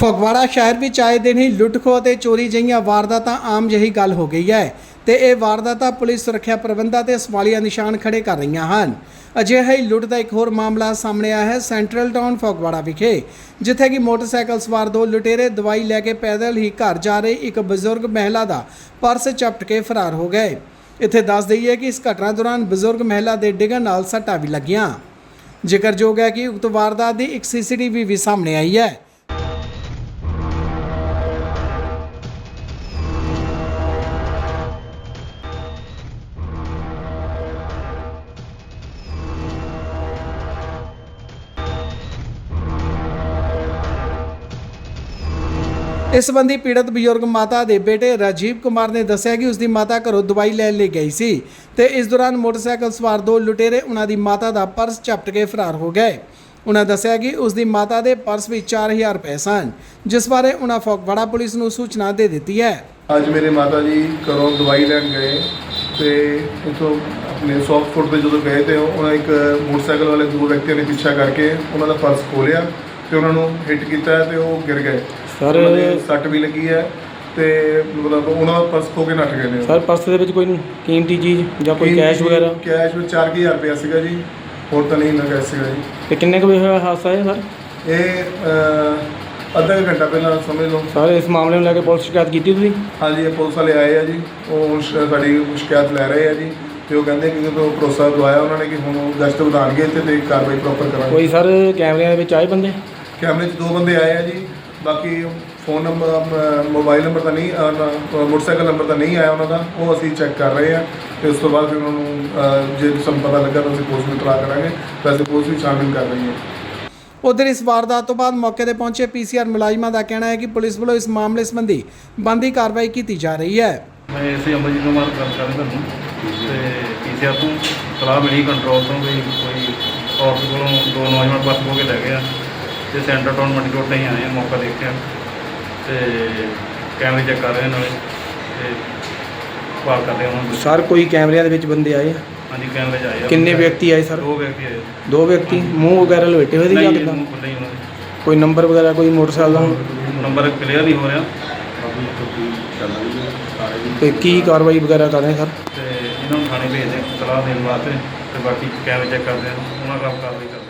ਫਗਵਾੜਾ ਸ਼ਹਿਰ ਵਿੱਚ ਆਏ ਦਿਨ ਹੀ ਲੁੱਟਖੋ ਅਤੇ ਚੋਰੀ ਜਿਹੀਆਂ ਵਾਰਦਾਤਾਂ ਆਮ ਜਿਹੀ ਗੱਲ ਹੋ ਗਈ ਹੈ ਤੇ ਇਹ ਵਾਰਦਾਤਾਂ ਪੁਲਿਸ ਸੁਰੱਖਿਆ ਪ੍ਰਬੰਧਾਂ ਤੇ ਸਵਾਲੀਆ ਨਿਸ਼ਾਨ ਖੜੇ ਕਰ ਰਹੀਆਂ ਹਨ। ਅਜਿਹਾ ਹੀ ਲੁੱਟ ਦਾ ਇੱਕ ਹੋਰ ਮਾਮਲਾ ਸਾਹਮਣੇ ਆਇਆ ਹੈ ਸੈਂਟਰਲ ਟਾਊਨ ਫਗਵਾੜਾ ਵਿਖੇ, ਜਿੱਥੇ ਕਿ ਮੋਟਰਸਾਈਕਲ ਸਵਾਰ ਦੋ ਲੁਟੇਰੇ ਦਵਾਈ ਲੈ ਕੇ ਪੈਦਲ ਹੀ ਘਰ ਜਾ ਰਹੀ ਇੱਕ ਬਜ਼ੁਰਗ ਮਹਿਲਾ ਦਾ ਪਰਸ ਚਪਟ ਕੇ ਫਰਾਰ ਹੋ ਗਏ। ਇੱਥੇ ਦੱਸ ਦਈਏ ਕਿ ਇਸ ਘਟਨਾ ਦੌਰਾਨ ਬਜ਼ੁਰਗ ਮਹਿਲਾ ਦੇ ਡਿੱਗਣ ਨਾਲ ਸੱਟਾਂ ਵੀ ਲੱਗੀਆਂ। ਜ਼ਿਕਰਯੋਗ ਹੈ ਕਿ ਉਕਤ ਵਾਰਦਾਤ ਦੀ ਇੱਕ ਸੀਸੀਟੀਵੀ ਵੀ ਸਾਹਮਣੇ ਆਈ ਹੈ। ਇਸ ਸੰਬੰਧੀ ਪੀੜਤ ਬਜ਼ੁਰਗ ਮਾਤਾ ਦੇ ਬੇਟੇ ਰਾਜੀਵ ਕੁਮਾਰ ਨੇ ਦੱਸਿਆ ਕਿ ਉਸ ਦੀ ਮਾਤਾ ਘਰੋਂ ਦਵਾਈ ਲੈਣ ਲਈ ਗਈ ਸੀ ਤੇ ਇਸ ਦੌਰਾਨ ਮੋਟਰਸਾਈਕਲ ਸਵਾਰ ਦੋ ਲੁਟੇਰੇ ਉਹਨਾਂ ਦੀ ਮਾਤਾ ਦਾ ਪਰਸ ਝਪਟ ਕੇ ਫਰਾਰ ਹੋ ਗਏ। ਉਹਨਾਂ ਦੱਸਿਆ ਕਿ ਉਸ ਦੀ ਮਾਤਾ ਦੇ ਪਰਸ ਵਿੱਚ 4000 ਰੁਪਏ ਸਨ, ਜਿਸ ਬਾਰੇ ਉਹਨਾਂ ਫਗਵਾੜਾ ਪੁਲਿਸ ਨੂੰ ਸੂਚਨਾ ਦੇ ਦਿੱਤੀ ਹੈ। ਅੱਜ ਮੇਰੇ ਮਾਤਾ ਜੀ ਘਰੋਂ ਦਵਾਈ ਲੈਣ ਗਏ ਤੇ ਇਥੋਂ ਆਪਣੇ ਸੌਫਟ ਫੂਡ ਤੇ ਜਦੋਂ ਗਏ ਤੇ ਉਹਨਾਂ ਇੱਕ ਮੋਟਰਸਾਈਕਲ ਵਾਲੇ ਦੋ ਵਿਅਕਤੀਆਂ ਨੇ ਪਿੱਛਾ ਕਰਕੇ ਉਹਨਾਂ ਦਾ ਪਰਸ ਖੋਲਿਆ ਤੇ ਉਹਨਾਂ ਨੂੰ ਹਿੱਟ ਕੀਤਾ ਤੇ ਉਹ ਗਿਰ ਗਏ। ਸਰ ਉਹਨਾਂ ਦੇ ਸੱਟ ਵੀ ਲੱਗੀ ਹੈ ਤੇ ਮਤਲਬ ਉਹਨਾਂ ਦਾ ਪਰਸ ਖੋ ਕੇ ਨੱਠ ਗਏ ਨੇ ਸਰ ਪਰਸ ਦੇ ਵਿੱਚ ਕੋਈ ਕੀਮਤੀ ਚੀਜ਼ ਜਾਂ ਕੋਈ ਕੈਸ਼ ਵਗੈਰਾ? ਕੈਸ਼ ਵਿੱਚ 4000 ਰੁਪਇਆ ਸੀਗਾ ਜੀ ਹੋਰ ਤਾਂ ਨਹੀਂ ਲੱਗਾ ਸੀਗਾ ਜੀ। ਤੇ ਕਿੰਨੇ ਕੁ ਵਜੇ ਹੋਇਆ ਹਾਦਸਾ ਹੈ ਸਰ? ਇਹ ਅਹ, ਅੱਧਾ ਕੁ ਘੰਟਾ ਪਹਿਲਾਂ ਸਮਝ ਲਓ। ਸਰ ਇਸ ਮਾਮਲੇ ਨੂੰ ਲੈ ਕੇ ਪੁਲਿਸ ਸ਼ਿਕਾਇਤ ਕੀਤੀ ਤੁਸੀਂ? ਹਾਂਜੀ ਇਹ ਪੁਲਿਸ ਵਾਲੇ ਆਏ ਆ ਜੀ। ਉਹ ਹੁਣ ਸ਼- ਸਾਡੀ ਸ਼ਿਕਾਇਤ ਲੈ ਰਹੇ ਆ ਜੀ। ਤੇ ਉਹ ਕਹਿੰਦੇ ਕਿ ਜਦੋਂ ਭਰੋਸਾ ਦਵਾਇਆ ਉਹਨਾਂ ਨੇ ਕਿ ਹੁਣ ਉਹ ਗਸ਼ਤ ਵਧਾਣਗੇ ਤੇ ਕਾਰਵਾਈ ਪ੍ਰੋਪਰ ਕਰਾਂਗੇ। ਕੋਈ ਸਰ ਕੈਮਰਿਆਂ ਦੇ ਵਿੱਚ ਆਏ ਬੰਦੇ? ਕੈਮਰੇ 'ਚ ਦੋ ਬੰਦੇ ਆਏ ਆ ਜੀ ਬਾਕੀ ਫੋਨ ਨੰਬਰ ਮੋਬਾਈਲ ਨੰਬਰ ਤਾਂ ਨਹੀਂ ਮੋਟਰਸਾਈਕਲ ਨੰਬਰ ਤਾਂ ਨਹੀਂ ਆਇਆ ਉਹਨਾਂ ਦਾ ਉਹ ਅਸੀਂ ਚੈੱਕ ਕਰ ਰਹੇ ਆ ਤੇ ਉਸ ਤੋਂ ਬਾਅਦ ਫਿਰ ਉਹਨਾਂ ਨੂੰ ਜੇ ਸਾਨੂੰ ਪਤਾ ਲੱਗਾ ਤਾਂ ਅਸੀਂ ਪੁਲਿਸ ਨੂੰ ਇਤਲਾਹ ਕਰਾਂਗੇ ਵੈਸੇ ਪੁਲਿਸ ਵੀ ਛਾਣਬੀਨ ਕਰ ਰਹੀ ਹੈ। ਉਧਰ ਇਸ ਵਾਰਦਾਤ ਤੋਂ ਬਾਅਦ ਮੌਕੇ ਤੇ ਪਹੁੰਚੇ ਪੀਸੀਆਰ ਮੁਲਾਜ਼ਮਾਂ ਦਾ ਕਹਿਣਾ ਹੈ ਕਿ ਪੁਲਿਸ ਵੱਲੋਂ ਇਸ ਮਾਮਲੇ ਸੰਬੰਧੀ ਬੰਦੀ ਕਾਰਵਾਈ ਕੀਤੀ ਜਾ ਰਹੀ ਹੈ। ਮੈਂ ਇਸੇ ਅਮਰਜੀਤ ਕੁਮਾਰ ਗੱਲ ਕਰ ਰਿਹਾ ਤੇ ਪੀਸੀਆਰ ਤੋਂ ਤਲਾਹ ਮਿਲੀ ਕੰਟਰੋਲ ਤੋਂ ਵੀ ਕੋਈ ਔਰਤ ਕੋਲੋਂ ਦੋ ਨੌਜਵਾਨ ਪਰਸ ਹੋ ਕੇ ਲੈ ਗਏ ਆ। ਤੇ ਸੈਂਟਰ ਟਾਊਨ ਮੰਡੀ ਰੋਡ ਤੇ ਹੀ ਆਏ ਆ ਮੌਕਾ ਦੇਖਿਆ ਤੇ ਕੈਮਰੇ ਚੈੱਕ ਕਰ ਰਹੇ ਨਾਲੇ ਤੇ ਪਾਰ ਕਰਦੇ ਉਹਨਾਂ ਨੂੰ। ਸਰ ਕੋਈ ਕੈਮਰਿਆਂ ਦੇ ਵਿੱਚ ਬੰਦੇ ਆਏ ਆ? ਹਾਂਜੀ ਕੈਮਰੇ 'ਚ ਆਏ ਆ। ਕਿੰਨੇ ਵਿਅਕਤੀ ਆਏ ਸਰ? ਦੋ ਵਿਅਕਤੀ ਆਏ ਦੋ ਵਿਅਕਤੀ? ਮੂੰਹ ਵਗੈਰਾ ਲਪੇਟੇ ਹੋਏ ਸੀ ਜਾਂ ਨਹੀਂ ਕਿੱਦਾਂ? ਮੂੰਹ ਖੁੱਲ੍ਹੇ ਹੀ ਉਹਨਾਂ ਦੇ ਕੋਈ ਨੰਬਰ ਵਗੈਰਾ ਕੋਈ ਮੋਟਰਸਾਈਕਲ ਦਾ? ਨੰਬਰ ਕਲੀਅਰ ਨਹੀਂ ਹੋ ਰਿਹਾ। ਤੇ ਕੀ ਕਾਰਵਾਈ ਵਗੈਰਾ ਕਰ ਰਹੇ ਸਰ? ਤੇ ਇਹਨਾਂ ਨੂੰ ਥਾਣੇ ਭੇਜਦੇ ਤਲਾਹ ਦੇਣ ਵਾਸਤੇ ਤੇ ਬਾਕੀ ਕੈਮਰੇ ਚੈੱਕ ਕਰਦੇ ਆ ਉਹਨਾਂ ਕਾਰਵਾਈ ਕਰਦੇ ਆ।